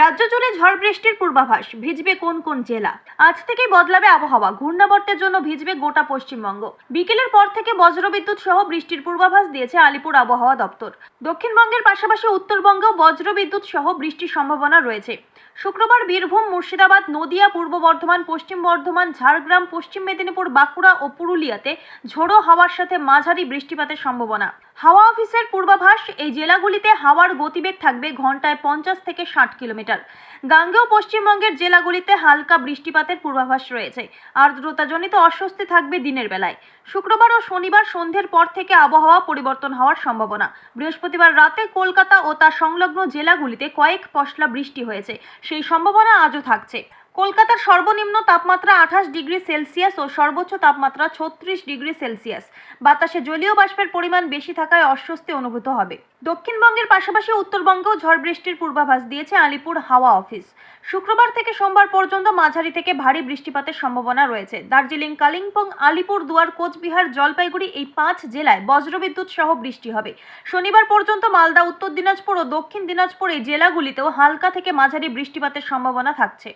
রাজ্য জুড়ে ঝড় বৃষ্টির পূর্বাভাস, ভিজবে কোন কোন জেলা? আজ থেকেই বদলাবে আবহাওয়া, ঘূর্ণাবর্তের জন্য ভিজবে গোটা পশ্চিমবঙ্গ। বিকেলের পর থেকে বজ্রবিদ্যুৎ সহ বৃষ্টির পূর্বাভাস দিয়েছে আলিপুর আবহাওয়া দপ্তর। দক্ষিণবঙ্গের পাশাপাশি উত্তরবঙ্গেও বজ্রবিদ্যুৎ সহ বৃষ্টির সম্ভাবনা রয়েছে। শুক্রবার বীরভূম, মুর্শিদাবাদ, নদিয়া, পূর্ব বর্ধমান, পশ্চিম বর্ধমান, ঝাড়গ্রাম, পশ্চিম মেদিনীপুর, বাঁকুড়া ও পুরুলিয়াতে ঝোড়ো হাওয়ার সাথে মাঝারি বৃষ্টিপাতের সম্ভাবনা। হাওয়া অফিসের পূর্বাভাস, এই জেলাগুলিতে হাওয়ার গতিবেগ থাকবে ঘন্টায় পঞ্চাশ থেকে ষাট কিলোমিটার। গাঙ্গেয় পশ্চিমবঙ্গের জেলাগুলিতে হালকা বৃষ্টিপাতের পূর্বাভাস রয়েছে। আর্দ্রতাজনিত অস্বস্তি থাকবে দিনের বেলায়। শুক্রবার ও শনিবার সন্ধ্যের পর থেকে আবহাওয়া পরিবর্তন হওয়ার সম্ভাবনা। বৃহস্পতিবার রাতে কলকাতা ও তার সংলগ্ন জেলাগুলিতে কয়েক পশলা বৃষ্টি হয়েছে। সেই সম্ভাবনা আজও থাকছে। কলকাতার সর্বনিম্ন তাপমাত্রা আঠাশ ডিগ্রি সেলসিয়াস ও সর্বোচ্চ তাপমাত্রা ছত্রিশ ডিগ্রি সেলসিয়াস। বাতাসে জলীয় বাষ্পের পরিমাণ বেশি থাকায় অস্বস্তি অনুভূত হবে। দক্ষিণবঙ্গের পাশাপাশি উত্তরবঙ্গেও ঝড় বৃষ্টির পূর্বাভাস দিয়েছে আলিপুর হাওয়া অফিস। শুক্রবার থেকে সোমবার পর্যন্ত মাঝারি থেকে ভারী বৃষ্টিপাতের সম্ভাবনা রয়েছে। দার্জিলিং, কালিম্পং, আলিপুর, দুয়ার, কোচবিহার, জলপাইগুড়ি এই পাঁচ জেলায় বজ্রবিদ্যুৎ সহ বৃষ্টি হবে। শনিবার পর্যন্ত মালদা, উত্তর দিনাজপুর ও দক্ষিণ দিনাজপুর এই জেলাগুলিতেও হালকা থেকে মাঝারি বৃষ্টিপাতের সম্ভাবনা থাকছে।